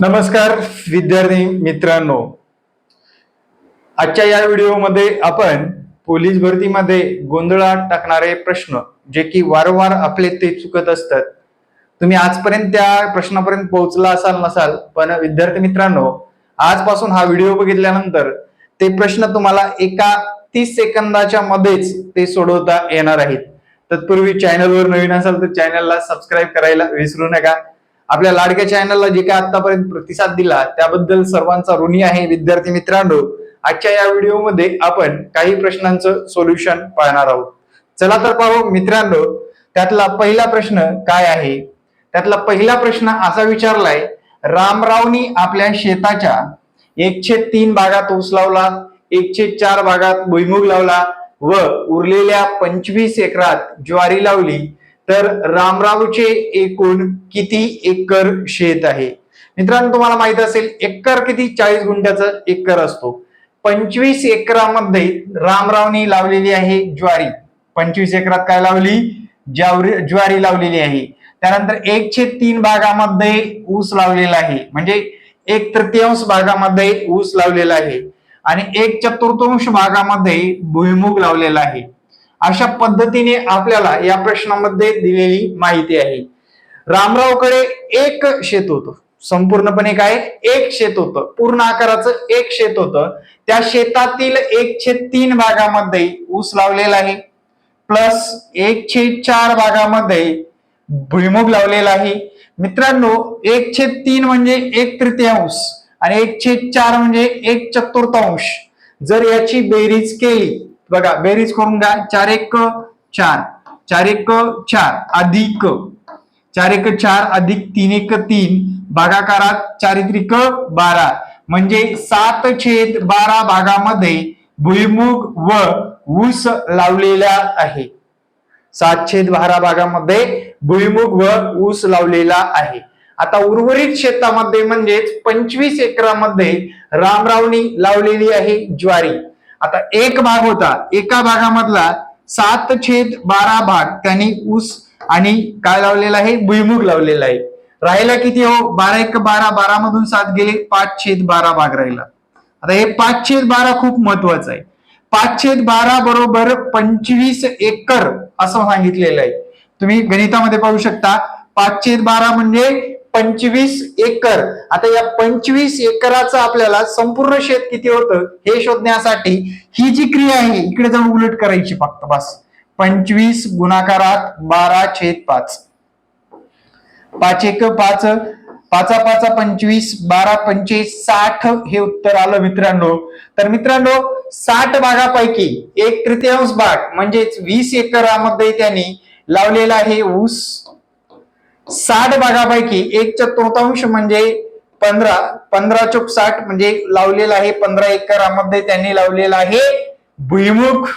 नमस्कार विद्यार्थी मित्रांनो. आजच्या या व्हिडिओमध्ये आपण पोलीस भरतीमध्ये गोंधळात टाकणारे प्रश्न जे की वारंवार आपले ते चुकत असतात. तुम्ही आजपर्यंत त्या प्रश्नापर्यंत पोहोचला असाल नसाल पण विद्यार्थी मित्रांनो आजपासून हा व्हिडिओ बघितल्यानंतर ते प्रश्न तुम्हाला एका तीस सेकंदाच्या मध्येच ते सोडवता येणार आहेत. तत्पूर्वी चॅनलवर नवीन असाल तर चॅनलला सबस्क्राईब करायला विसरू नका. आपल्या लाडक्या चॅनलला जे काय आतापर्यंत प्रतिसाद दिला त्याबद्दल सर्वांचा ऋणी आहे विद्यार्थी मित्रांनो. आजच्या या व्हिडिओमध्ये आपण काही प्रश्नांचं सोल्युशन पाहणार आहोत. चला तर पाहू मित्रांनो त्यातला पहिला प्रश्न काय आहे? त्यातला पहिला प्रश्न असा विचारलाय रामरावनी आपल्या शेताच्या एकशे तीन भागात ऊस लावला एकशे चार भागात भुईमुग लावला व उरलेल्या पंचवीस एकरात ज्वारी लावली. तर रामरावचे एकूण किती एकर शेत आहे? मित्रांनो तुम्हाला माहीत असेल एकर किती? चाळीस गुंठ्याचं एकर असतो. पंचवीस एकरामध्ये रामरावनी लावलेली आहे ज्वारी. पंचवीस एकरात काय लावली? ज्वारी ज्वारी लावलेली आहे. त्यानंतर एकशे तीन भागामध्ये ऊस लावलेला आहे. म्हणजे एक तृतीयांश भागामध्ये ऊस लावलेला आहे. आणि एक चतुर्थांश भागामध्ये भुईमुग लावलेला आहे. अशा पद्धतीने आपल्याला या प्रश्नामध्ये दिलेली माहिती आहे. रामरावकडे एक शेत होतं. संपूर्णपणे काय? एक शेत होतं. पूर्ण आकाराचं एक शेत होतं. त्या शेतातील एकशे तीन भागामध्ये ऊस लावलेला आहे. प्लस एकशे चार भागामध्ये भुईमुग लावलेला आहे. मित्रांनो एकशे तीन म्हणजे एक तृतीयांश आणि एकशे चार म्हणजे एक चतुर्थांश. जर याची बेरीज केली बघा बेरीज करून घ्या चार एक चार. चार एक चार. अधिक. चार एक चार. अधिक तीन एक तीन. भागाकारात चारित्रिक बारा. म्हणजे सात छेद बारा भागामध्ये भुईमुग व ऊस लावलेला आहे. सात छेद बारा भागामध्ये भुईमुग व ऊस लावलेला आहे. आता उर्वरित शेतामध्ये म्हणजेच पंचवीस एकरामध्ये रामरावणी लावलेली आहे ज्वारी. आता एक भाग होता. एका भागामधला सात छेद बारा भाग त्यांनी ऊस आणि काय लावलेला आहे? भुईमुग लावलेला आहे. राहिला किती हो? बारा एक बारा बारा मधून सात गेले पाच छेद बारा भाग राहिला. आता हे पाच छेद बारा खूप महत्वाचं आहे. पाच छेद बारा बरोबर पंचवीस एकर असं सांगितलेलं आहे. तुम्ही गणितामध्ये पाहू शकता. पाच छेद बारा म्हणजे पंचवीस एकर. आता या पंचवीस एकराचं आपल्याला संपूर्ण शेत किती होतं? हे शोधण्यासाठी ही जी क्रिया आहे इकडे जाऊन उलट करायची फक्त बस. पंचवीस गुणाकारात बारा छेद पाच. पाच एक पाच पाचा पाचा पंचवीस बारा पंचवीस साठ हे उत्तर आलं मित्रांनो. तर मित्रांनो साठ भागापैकी एक तृतीयांश भाग म्हणजेच वीस एकरामध्ये त्यांनी लावलेला आहे ऊस. साठ भागापैकी एक चतुर्थांश म्हणजे पंधरा पंधरा चौक साठ म्हणजे लावलेला आहे पंधरा एकरामध्ये त्यांनी लावलेला आहे भुईमुख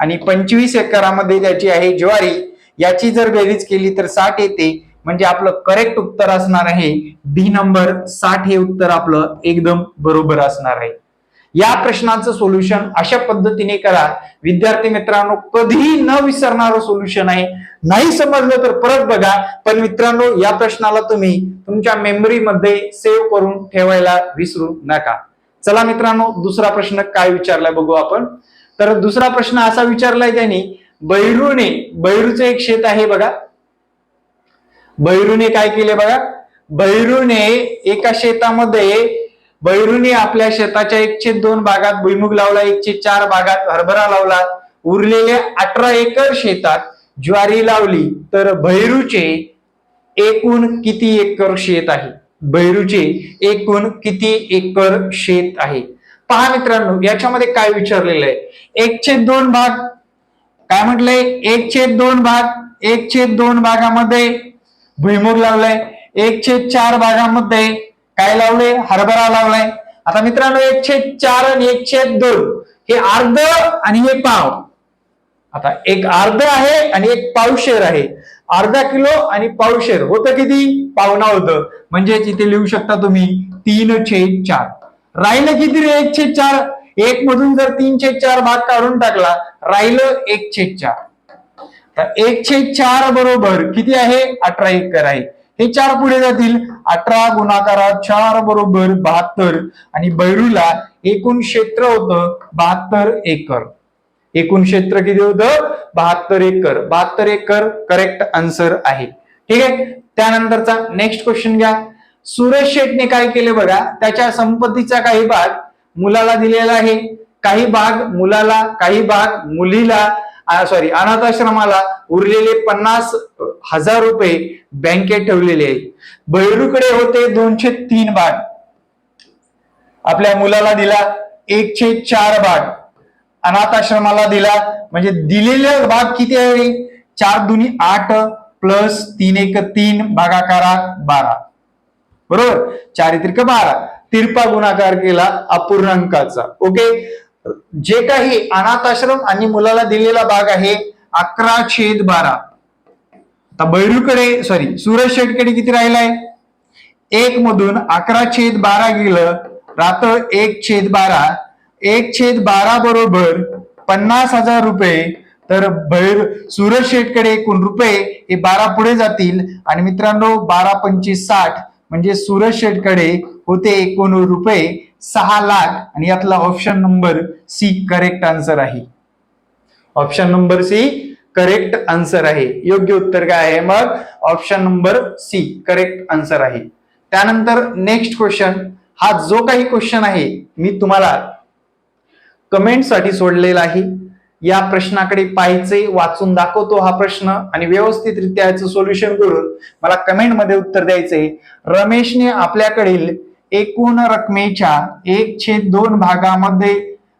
आणि पंचवीस एकरामध्ये त्याची आहे ज्वारी. याची जर बेरीज केली तर साठ येते. म्हणजे आपलं करेक्ट उत्तर असणार आहे. डी नंबर साठ हे उत्तर आपलं एकदम बरोबर असणार आहे. या प्रश्नाचं सोल्युशन अशा पद्धतीने करा. विद्यार्थी मित्रांनो कधीही न विसरणारं सोल्युशन आहे. नाही समजलं तर परत बघा. पण मित्रांनो या प्रश्नाला तुम्ही तुमच्या मेमरीमध्ये सेव्ह करून ठेवायला विसरू नका. चला मित्रांनो दुसरा प्रश्न काय विचारलाय बघू आपण. तर दुसरा प्रश्न असा विचारलाय त्यांनी बैरूने बैरूचं एक शेत आहे बघा. बैरूने काय केले बघा? बैरूने एका शेतामध्ये बैरूनी आपल्या शेताच्या एकशे दोन भागात भुईमुग लावला एकशे चार भागात हरभरा लावला. उरलेल्या अठरा एकर शेतात ज्वारी लावली तर भैरूचे एकूण किती एकर शेत आहे? भैरूचे एकूण किती एकर शेत आहे? पहा मित्रांनो याच्यामध्ये काय विचारलेलं आहे? एकशे दोन भाग काय म्हटलंय? एकशे दोन भाग एकशे दोन भागामध्ये भुईमुग लावलाय एकशे चार भागामध्ये काय लावले हरभरा लावलाय. आता मित्रांनो एक छेद चार आणि एक छेद दोन. हे अर्ध आणि हे पाव. आता एक अर्ध आहे आणि एक पावशेर आहे. अर्धा किलो आणि पावशेर होतं किती? पावना होतं. म्हणजे इथे लिहू शकता तुम्ही तीन छेद चार. राहिलं किती रे एक छेद चार? एक मधून जर तीन छेद चार भाग काढून टाकला राहिलं एक छेद चार. तर एक छेद चार बरोबर किती आहे? अठरा एकर आहे. हे चार पुढे जातील. अठरा गुणाकारात चार बरोबर बहात्तर. आणि बैरूला एकूण क्षेत्र होतं बहात्तर एकर. एकूण क्षेत्र किती होतं? बहात्तर एकर. बहात्तर एकर करेक्ट आन्सर आहे. ठीक आहे? त्यानंतरचा नेक्स्ट क्वेश्चन घ्या. सुरेश शेटने काय केले बघा? त्याच्या संपत्तीचा काही भाग मुलाला दिलेला आहे. काही भाग मुलाला काही भाग मुलीला. सॉरी अनाथाश्रमाला उरलेले पन्नास हजार रुपये बँकेत ठेवलेले आहेत. बहिरूकडे होते दोनशे तीन भाग आपल्या मुलाला दिला एकशे चार भाग अनाथाश्रमाला दिला म्हणजे दिलेले भाग किती आहे? चार दुनी आठ प्लस तीन एक तीन भागाकारा बारा. बरोबर? चारित्रिक बारा. तिरपा गुणाकार केला अपूर्णांकाचा. ओके जे काही अनाथाश्रम आणि मुलाला दिलेला भाग आहे अकरा छेद बारा. आता बैरूकडे सॉरी सूरज शेटकडे किती राहिलाय? एक मधून अकरा छेद बारा गेलं राहतं एक छेद बारा. एक छेद बारा बरोबर पन्नास हजार रुपये. तर भैर सूरज शेटकडे एकूण रुपये हे बारा पुढे जातील. आणि मित्रांनो बारा पंचवीस साठ. म्हणजे सूरज शेटकडे होते एकूण रुपये सहा लाख. आणि यातला option number C correct answer आहे. Option number C correct answer आहे. योग्य उत्तर काय आहे? मग option number C correct answer आहे. त्यानंतर नेक्स्ट क्वेश्चन हा जो काही क्वेश्चन आहे मी तुम्हाला कमेंटसाठी सोडलेला आहे. या प्रश्नाकडे पाहायचे वाचून दाखवतो हा प्रश्न आणि व्यवस्थितरित्या याचं सोल्युशन करून मला कमेंटमध्ये उत्तर द्यायचंय. रमेशने आपल्याकडील एकूण रकमेच्या एक छेद दोन भागामध्ये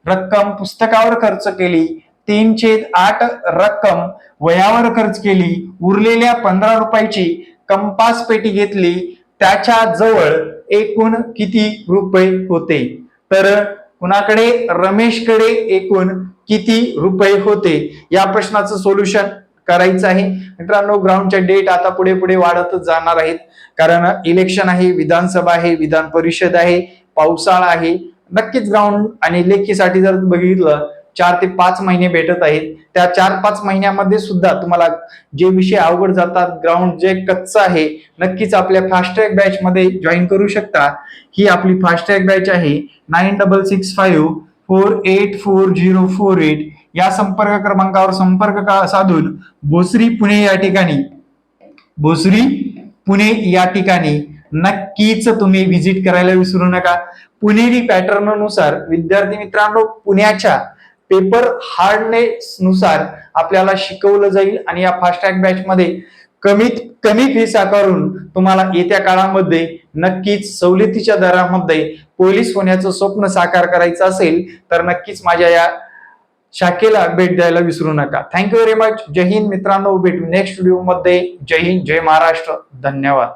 रक्कम पुस्तकावर खर्च केली तीन छेद आठ रक्कम वयावर खर्च केली उरलेल्या पंधरा रुपयाची कंपास पेटी घेतली त्याच्याजवळ एकूण किती रुपये होते? तर कुणाकडे? रमेशकडे एकूण किती रुपये होते? या प्रश्नाचं सोल्युशन करायचं आहे. मित्रांनो ग्राउंडच्या डेट आता पुढे पुढे वाढतच जाणार आहेत. कारण इलेक्शन आहे विधानसभा आहे विधान परिषद आहे पावसाळा आहे. नक्कीच ग्राउंड आणि लेखीसाठी जर बघितलं चार ते पाच महिने भेटत आहेत. त्या चार पाच महिन्यामध्ये सुद्धा तुम्हाला जे विषय अवघड जातात ग्राउंड जे कच्चं आहे नक्कीच आपल्या फास्ट बॅच मध्ये जॉईन करू शकता. ही आपली फास्टट्रॅग बॅच आहे nine double six five four eight four zero four eight या संपर्क क्रमांकावर संपर्क साधून भोसरी पुणे या ठिकाणी. भोसरी पुणे या ठिकाणी नक्कीच तुम्ही व्हिजिट करायला विसरू नका. पुणेरी पॅटर्ननुसार विद्यार्थी मित्रांनो पुण्याच्या पेपर हार्डनेस नुसार आपल्याला शिकवलं जाईल आणि या फास्ट ट्रॅक बॅच मध्ये कमीत कमी फीस आकारून तुम्हाला येत्या काळामध्ये नक्कीच सवलतीच्या दरामध्ये पोलीस होण्याचं स्वप्न साकार करायचं असेल तर नक्कीच माझ्या या शाखेला भेट द्यायला विसरू नका. थँक्यू व्हेरी मच जय हिंद मित्रांनो. भेटू नेक्स्ट व्हिडिओमध्ये. जय हिंद. जय महाराष्ट्र. धन्यवाद.